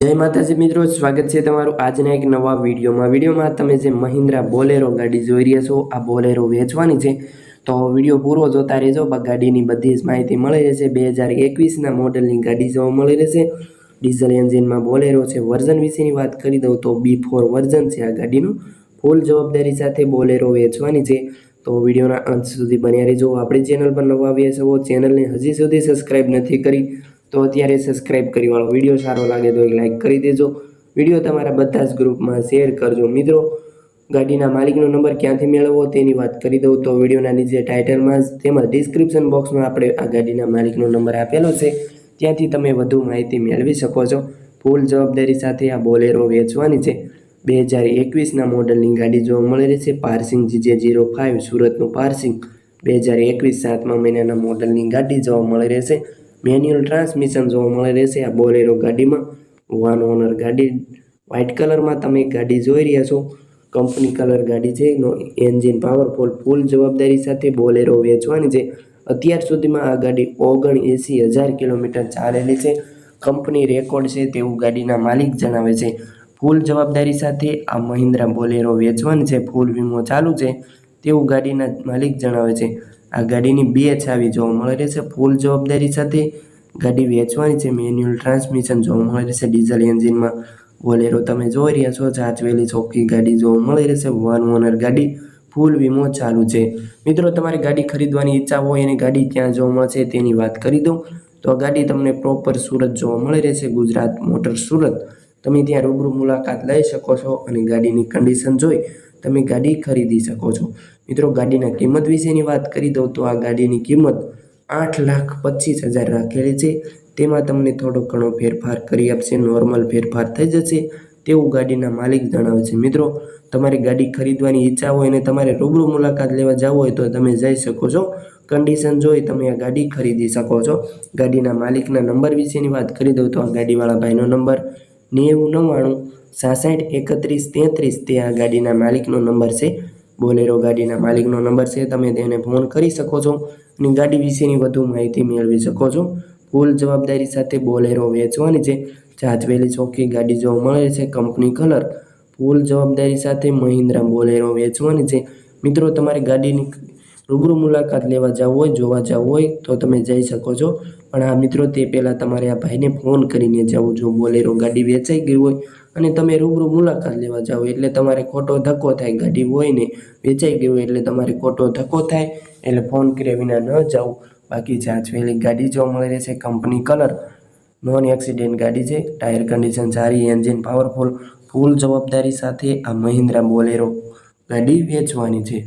જય માતાજી મિત્રો, સ્વાગત છે તમારું આજના એક નવા વિડીયોમાં. વિડીયોમાં તમે જે મહિન્દ્રા બોલેરો ગાડી જોઈ રહ્યા છો, આ બોલેરો વેચવાની છે. તો વીડિયો પૂરો જોતા રહેજો. ગાડીની બધી જ માહિતી મળી રહેશે. બે હજાર એકવીસના મોડલની ગાડી જોવા મળી રહેશે. ડીઝલ એન્જિનમાં બોલેરો છે વર્ઝન વિશેની વાત કરી દઉં તો બી ફોર વર્ઝન છે આ ગાડીનું. ફૂલ જવાબદારી સાથે બોલેરો વેચવાની છે. તો વિડીયોના અંત સુધી બન્યા રહેજો. આપણી ચેનલ પર નવા આવ્યા છો, ચેનલને હજી સુધી સબસ્ક્રાઈબ નથી કરી. તો અત્યારે સબસ્ક્રાઈબ કરી વાળો વીડિયો સારો લાગે તો એક લાઈક કરી દેજો. વીડિયો તમારા બધા જ ગ્રુપમાં શેર કરજો. મિત્રો, ગાડીના માલિકનો નંબર ક્યાંથી મેળવવો તેની વાત કરી દઉં. તો વિડીયોના નીચે ટાઇટલમાં જ તેમજ ડિસ્ક્રિપ્શન બોક્સમાં આપણે આ ગાડીના માલિકનો નંબર આપેલો છે. ત્યાંથી તમે વધુ માહિતી મેળવી શકો છો. ફૂલ જવાબદારી સાથે આ બોલેરો વેચવાની છે. બે હજાર એકવીસના મોડલની ગાડી જોવા મળી રહેશે પાર્સિંગ જીજે જીરો ફાઇવ સુરતનું પાર્સિંગ. બે હજાર એકવીસ સાતમા મહિનાના મોડલની ગાડી જોવા મળી રહેશે મેન્યુઅલ ટ્રાન્સમિશન જોવા મળે રહેશે. આ બોલેરો ગાડીમાં વન ઓનર ગાડી વ્હાઇટ કલરમાં તમે ગાડી જોઈ રહ્યા છો. કંપની કલર ગાડી છે. એનો એન્જિન પાવરફુલ ફૂલ જવાબદારી સાથે બોલેરો વેચવાની છે. અત્યાર સુધીમાં આ ગાડી ઓગણ એંસી હજાર કિલોમીટર ચાલેલી છે. કંપની રેકોર્ડ છે તેવું ગાડીના માલિક જણાવે છે. ફૂલ જવાબદારી સાથે આ મહિન્દ્રા બોલેરો વેચવાની છે. ફૂલ વીમો ચાલુ છે તેવું ગાડીના માલિક જણાવે છે. આ ગાડીની બે ચાવી જોવા મળી રહેશે ફૂલ જવાબદારી સાથે ગાડી વેચવાની છે મેન્યુઅલ ટ્રાન્સમિશન જોવા મળી રહેશે ડીઝલ એન્જિનમાં બોલેરો તમે જોઈ રહ્યા છો, જાચવેલી ચોખ્ખી ગાડી જોવા મળી રહેશે વન ઓનર ગાડી ફૂલ વીમો ચાલુ છે. મિત્રો, તમારી ગાડી ખરીદવાની ઈચ્છા હોય અને ગાડી ક્યાં જોવા મળશે તેની વાત કરી દઉં. તો ગાડી તમને પ્રોપર સુરત જોવા મળી રહેશે ગુજરાત મોટર સુરત. તમે ત્યાં રૂબરૂ મુલાકાત લઈ શકો છો અને ગાડીની કન્ડિશન જોઈ તમે ગાડી ખરીદી શકો છો. મિત્રો, ગાડીના કિંમત વિશેની વાત કરી દઉં તો આ ગાડીની કિંમત આઠ લાખ પચીસ હજાર રાખેલી છે. તેમાં તમને થોડો ઘણો ફેરફાર કરી આપશે, નોર્મલ ફેરફાર થઈ જશે તેવું ગાડીના માલિક જણાવે છે. મિત્રો, તમારી ગાડી ખરીદવાની ઈચ્છા હોય અને તમારે રૂબરૂ મુલાકાત લેવા જવું હોય તો તમે જઈ શકો છો. કન્ડિશન જોઈ તમે આ ગાડી ખરીદી શકો છો. ગાડીના માલિકના નંબર વિશેની વાત કરી દઉં તો આ ગાડીવાળા ભાઈનો નંબર નેવું નવ્વાણું, સાસઠ, એકત્રીસ, તેત્રીસ તે આ ગાડીના માલિકનો નંબર છે. બોલેરો ગાડીના માલિકનો નંબર છે, તમે તેને ફોન કરી શકો છો અને ગાડી વિશેની વધુ માહિતી મેળવી શકો છો. ફૂલ જવાબદારી સાથે બોલેરો વેચવાની છે. જાજવેલી ચોખ્ખી ગાડી જોવા મળે છે કંપની કલર, ફૂલ જવાબદારી સાથે મહિન્દ્રા બોલેરો વેચવાની છે. મિત્રો, તમારી ગાડીની રૂબરૂ મુલાકાત લેવા જવું હોય, જોવા જવું હોય, તો તમે જઈ શકો છો. પણ આ મિત્રો, તે પહેલાં તમારે આ ભાઈને ફોન કરીને જવું જો બોલેરો ગાડી વેચાઈ ગઈ હોય અને તમે રૂબરૂ મુલાકાત લેવા જાઓ. એટલે તમારે ખોટો ધક્કો થાય ગાડી હોય ને વેચાઈ ગઈ હોય એટલે તમારે ખોટો ધક્કો થાય, એટલે ફોન કર્યા વિના ન જાઓ. બાકી જાચવેલી ગાડી જોવા મળી રહેશે કંપની કલર, નોન એક્સિડેન્ટ ગાડી છે, ટાયર કન્ડિશન સારી એન્જિન પાવરફુલ, ફૂલ જવાબદારી સાથે આ મહિન્દ્રા બોલેરો ગાડી વેચવાની છે.